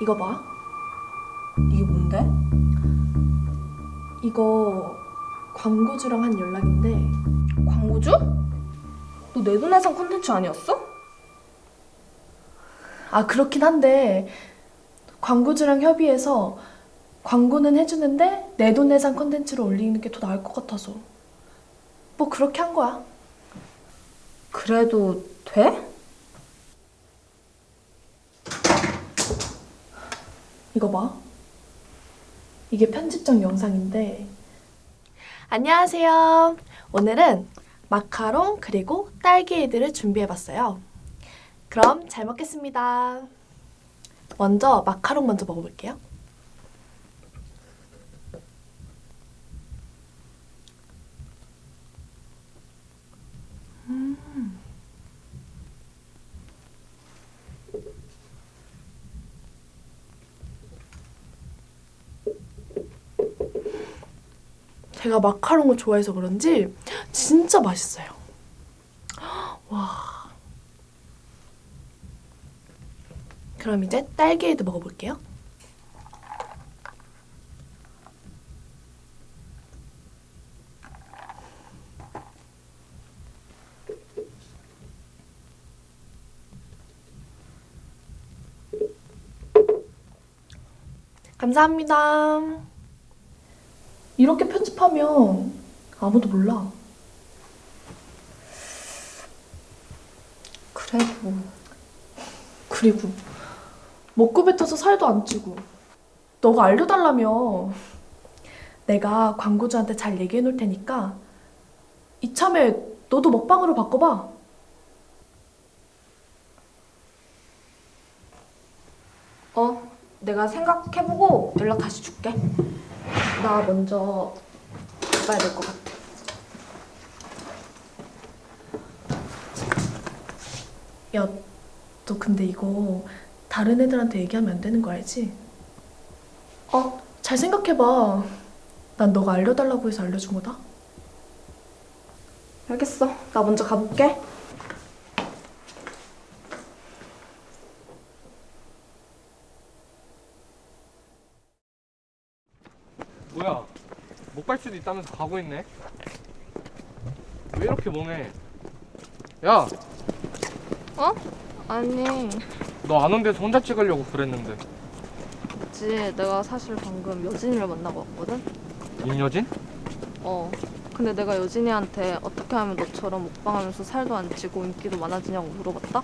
이거 봐. 이게 뭔데? 이거 광고주랑 한 연락인데 광고주? 너 내돈내산 콘텐츠 아니었어? 아 그렇긴 한데 광고주랑 협의해서 광고는 해주는데 내 돈 내산 컨텐츠로 올리는 게 더 나을 것 같아서 뭐 그렇게 한 거야. 그래도 돼? 이거 봐. 이게 편집장 영상인데. 안녕하세요. 오늘은 마카롱 그리고 딸기에이드를 준비해봤어요. 그럼 잘 먹겠습니다. 먼저 마카롱 먼저 먹어볼게요. 제가 마카롱을 좋아해서 그런지 진짜 맛있어요. 와. 그럼 이제 딸기에도 먹어볼게요. 감사합니다. 이렇게 편집하면 아무도 몰라. 그래도. 그리고 먹고 뱉어서 살도 안 찌고. 너가 알려달라며. 내가 광고주한테 잘 얘기해 놓을 테니까 이참에 너도 먹방으로 바꿔봐. 어 내가 생각해보고 연락 다시 줄게 나 먼저 가봐야 될 것 같아. 야 너 근데 이거 다른 애들한테 얘기하면 안 되는 거 알지? 어? 잘 생각해봐. 난 너가 알려달라고 해서 알려준 거다. 알겠어. 나 먼저 가볼게 뭐야 못 갈 수도 있다면서 가고 있네 왜 이렇게 멍해 야너안 아니, 온데서 혼자 찍으려고 그랬는데 그치. 내가 사실 방금 여진이를 만나고 왔거든? 임여진? 어. 근데 내가 여진이한테 어떻게 하면 너처럼 먹방하면서 살도 안 찌고 인기도 많아지냐고 물어봤다?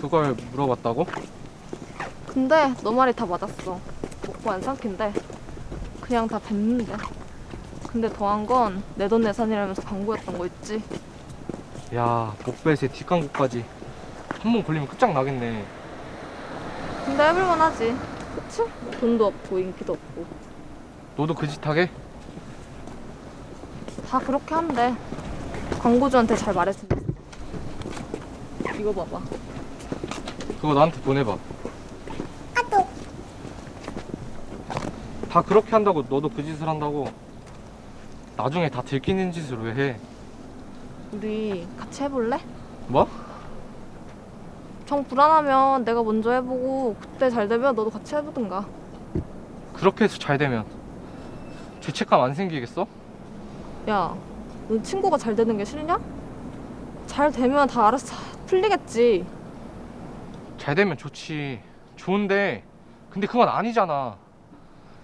그걸 물어봤다고? 근데 너 말이 다 맞았어. 먹고 안 삼킨대. 그냥 다 뱉는데. 근데 더한 건 내 돈 내산이라면서 광고였던 거 있지? 야 목베스에 뒷광고까지 한 번 걸리면 끝장나겠네 근데 해볼만 하지. 그치? 돈도 없고 인기도 없고. 너도 그 짓 하게? 다 그렇게 한대. 광고주한테 잘 말해준다. 이거 봐봐. 그거 나한테 보내봐 다 그렇게 한다고 너도 그 짓을 한다고 나중에 다 들키는 짓을 왜 해? 우리 같이 해볼래? 뭐? 정 불안하면 내가 먼저 해보고 그때 잘 되면 너도 같이 해보든가. 그렇게 해서 잘 되면 죄책감 안 생기겠어? 야, 넌 친구가 잘 되는 게 싫냐? 잘 되면 다 알아서 다 풀리겠지. 잘 되면 좋지. 좋은데, 근데 그건 아니잖아.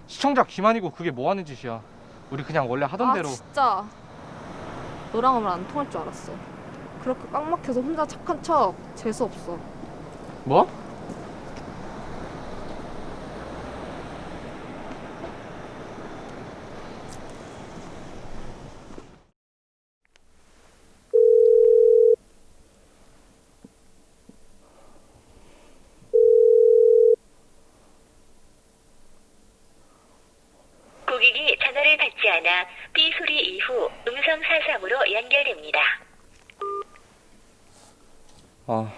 시청자 기만이고 그게 뭐 하는 짓이야. 우리 그냥 원래 하던 아 대로. 진짜. 너랑 하면 안 통할 줄 알았어. 그렇게 꽉 막혀서 혼자 착한 척 재수 없어. 뭐? 고객이 전화를 받지 않아 삐 소리 이후 음성 사상으로 연결 됩니다. 아.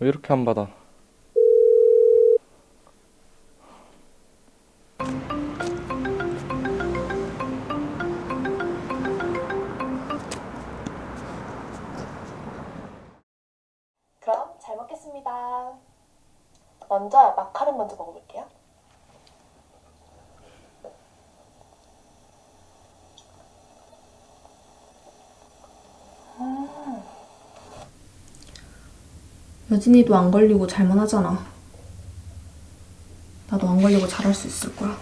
왜 이렇게 안 받아? 그럼 잘 먹겠습니다 먼저 마카롱 먼저 먹어볼게요. 여진이도 안 걸리고 잘만 하잖아. 나도 안 걸리고 잘할 수 있을 거야.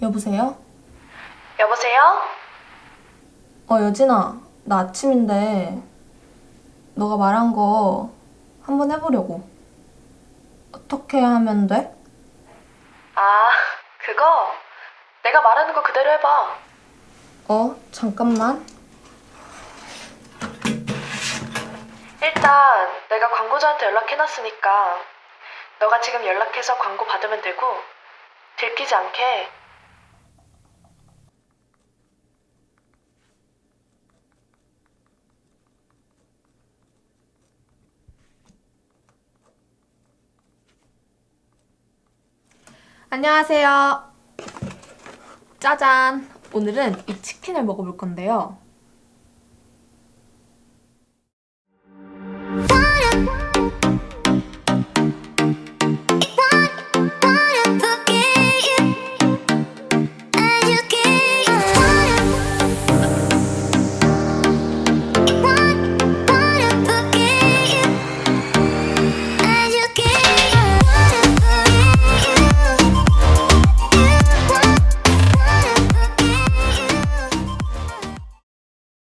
여보세요? 여보세요? 어, 여진아. 나 아침인데 너가 말한 거 한번 해보려고. 어떻게 하면 돼? 아, 그거? 내가 말하는 거 그대로 해봐. 어, 잠깐만. 일단 내가 광고주한테 연락해놨으니까 너가 지금 연락해서 광고 받으면 되고 들키지 않게 안녕하세요. 짜잔. 오늘은 이 치킨을 먹어볼 건데요.